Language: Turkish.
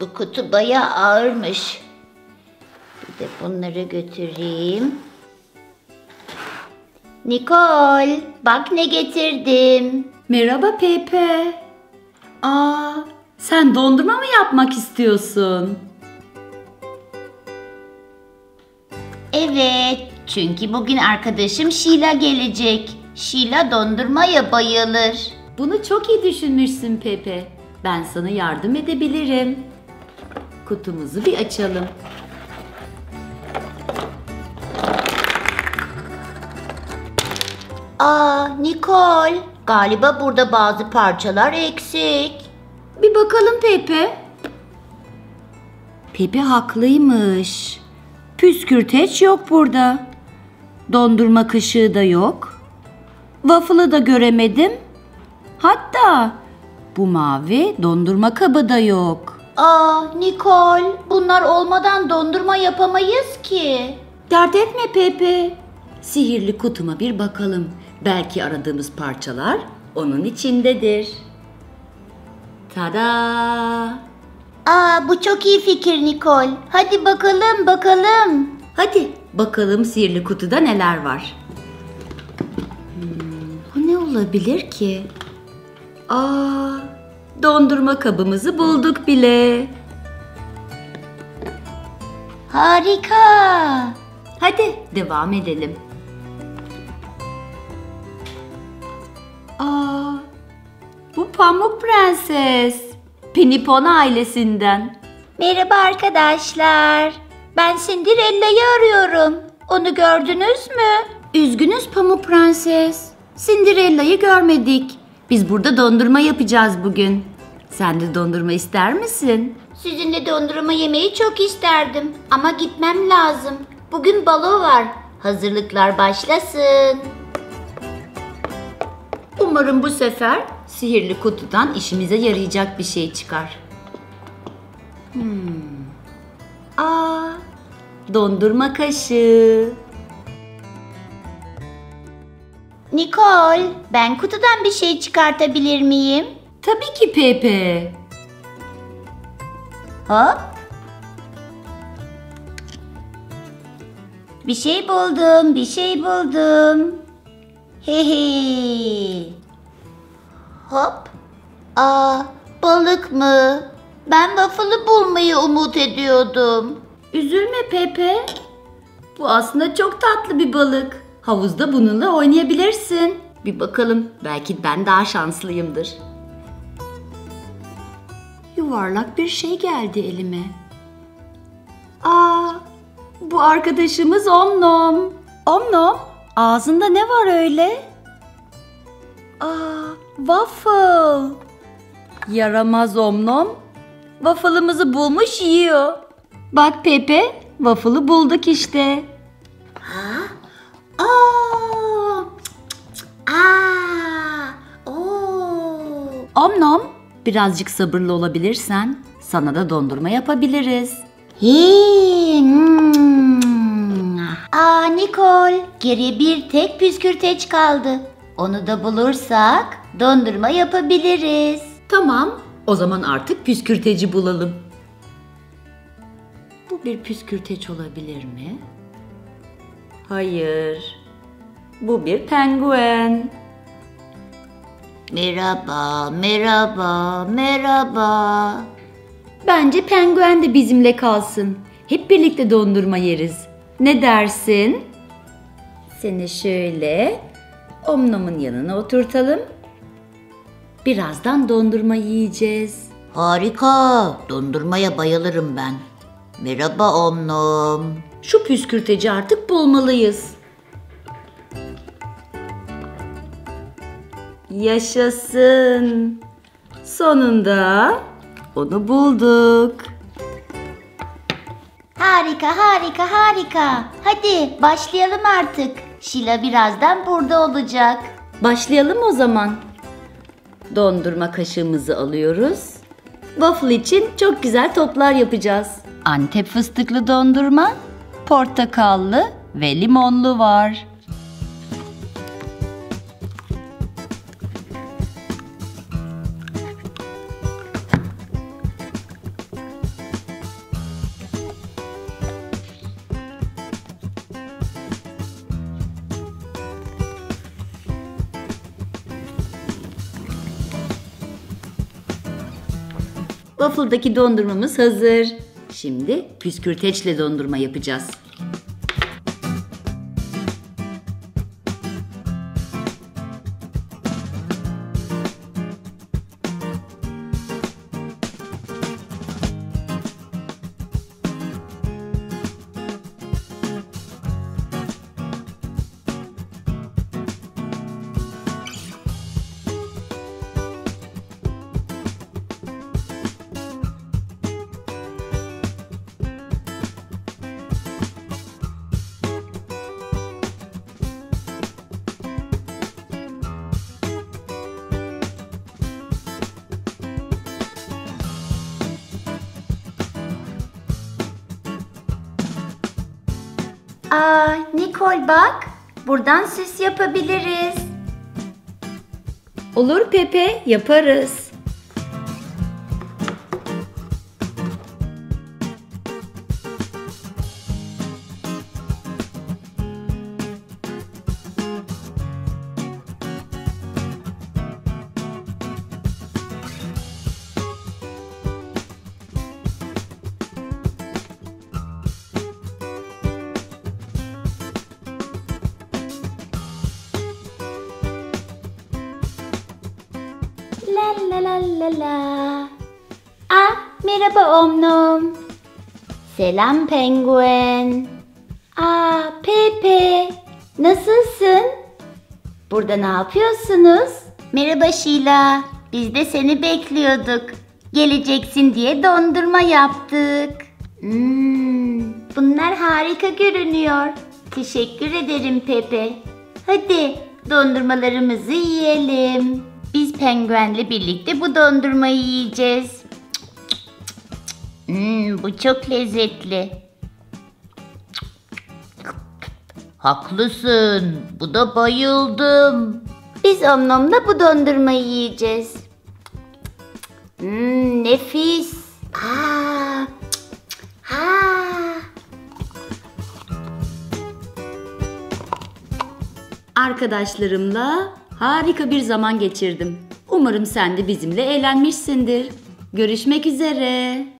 Bu kutu bayağı ağırmış. Bir de bunları götüreyim. Nicole, bak ne getirdim. Merhaba Pepe. Aa, sen dondurma mı yapmak istiyorsun? Evet, çünkü bugün arkadaşım Sheila gelecek. Sheila dondurmaya bayılır. Bunu çok iyi düşünmüşsün Pepe. Ben sana yardım edebilirim. Kutumuzu bir açalım. Aa, Nicole, galiba burada bazı parçalar eksik. Bir bakalım Pepe. Pepe haklıymış. Püskürteç yok burada. Dondurma kaşığı da yok. Waffle'ı da göremedim. Hatta bu mavi dondurma kabı da yok. Aa, Nicole, bunlar olmadan dondurma yapamayız ki. Dert etme Pepe. Sihirli kutuma bir bakalım. Belki aradığımız parçalar onun içindedir. Tada! Aa, bu çok iyi fikir Nicole. Hadi bakalım, bakalım. Hadi bakalım sihirli kutuda neler var. Hmm, bu ne olabilir ki? Aa, dondurma kabımızı bulduk bile. Harika. Hadi devam edelim. Aa, bu Pamuk Prenses. Pinipon ailesinden. Merhaba arkadaşlar. Ben Cinderella'yı arıyorum. Onu gördünüz mü? Üzgünüz Pamuk Prenses. Cinderella'yı görmedik. Biz burada dondurma yapacağız bugün. Sen de dondurma ister misin? Sizinle dondurma yemeyi çok isterdim ama gitmem lazım. Bugün balo var. Hazırlıklar başlasın. Umarım bu sefer sihirli kutudan işimize yarayacak bir şey çıkar. Hmm. Aa, dondurma kaşığı. Nicole, ben kutudan bir şey çıkartabilir miyim? Tabii ki Pepe. Hop. Bir şey buldum, bir şey buldum. He he. Hop. Aa, balık mı? Ben waffle'ı bulmayı umut ediyordum. Üzülme Pepe. Bu aslında çok tatlı bir balık. Havuzda bununla oynayabilirsin. Bir bakalım belki ben daha şanslıyımdır. Yuvarlak bir şey geldi elime. Aa, bu arkadaşımız Omnom. Omnom, ağzında ne var öyle? Aa, waffle. Yaramaz Omnom. Waffle'ımızı bulmuş yiyor. Bak Pepe, waffle'ı bulduk işte. Aa! Aa! Oo! Omnom, birazcık sabırlı olabilirsen sana da dondurma yapabiliriz. Hii, hmm. Aa Nicole, geriye bir tek püskürteç kaldı. Onu da bulursak dondurma yapabiliriz. Tamam, o zaman artık püskürteci bulalım. Bu bir püskürteç olabilir mi? Hayır. Bu bir penguen. Merhaba, merhaba, merhaba. Bence penguen de bizimle kalsın. Hep birlikte dondurma yeriz. Ne dersin? Seni şöyle Omnom'un yanına oturtalım. Birazdan dondurma yiyeceğiz. Harika, dondurmaya bayılırım ben. Merhaba Omnom. Şu püskürteci artık bulmalıyız. Yaşasın. Sonunda onu bulduk. Harika, harika, harika. Hadi başlayalım artık. Şila birazdan burada olacak. Başlayalım o zaman. Dondurma kaşığımızı alıyoruz. Waffle için çok güzel toplar yapacağız. Antep fıstıklı dondurma, portakallı ve limonlu var. Waffle'daki dondurmamız hazır. Şimdi püskürteçle dondurma yapacağız. Aa, Nikol bak. Buradan süs yapabiliriz. Olur Pepe, yaparız. La la la. Ah, merhaba Omnum. Selam penguen. Aa, Pepe. Nasılsın? Burada ne yapıyorsunuz? Merhaba Sheila. Biz de seni bekliyorduk. Geleceksin diye dondurma yaptık. Hmm, bunlar harika görünüyor. Teşekkür ederim Pepe. Hadi dondurmalarımızı yiyelim. Penguenle birlikte bu dondurmayı yiyeceğiz. Hmm, bu çok lezzetli. Haklısın. Bu da bayıldım. Biz Omnom'la bu dondurmayı yiyeceğiz. Hmm, nefis. Aa, ha. Arkadaşlarımla harika bir zaman geçirdim. Umarım sen de bizimle eğlenmişsindir. Görüşmek üzere.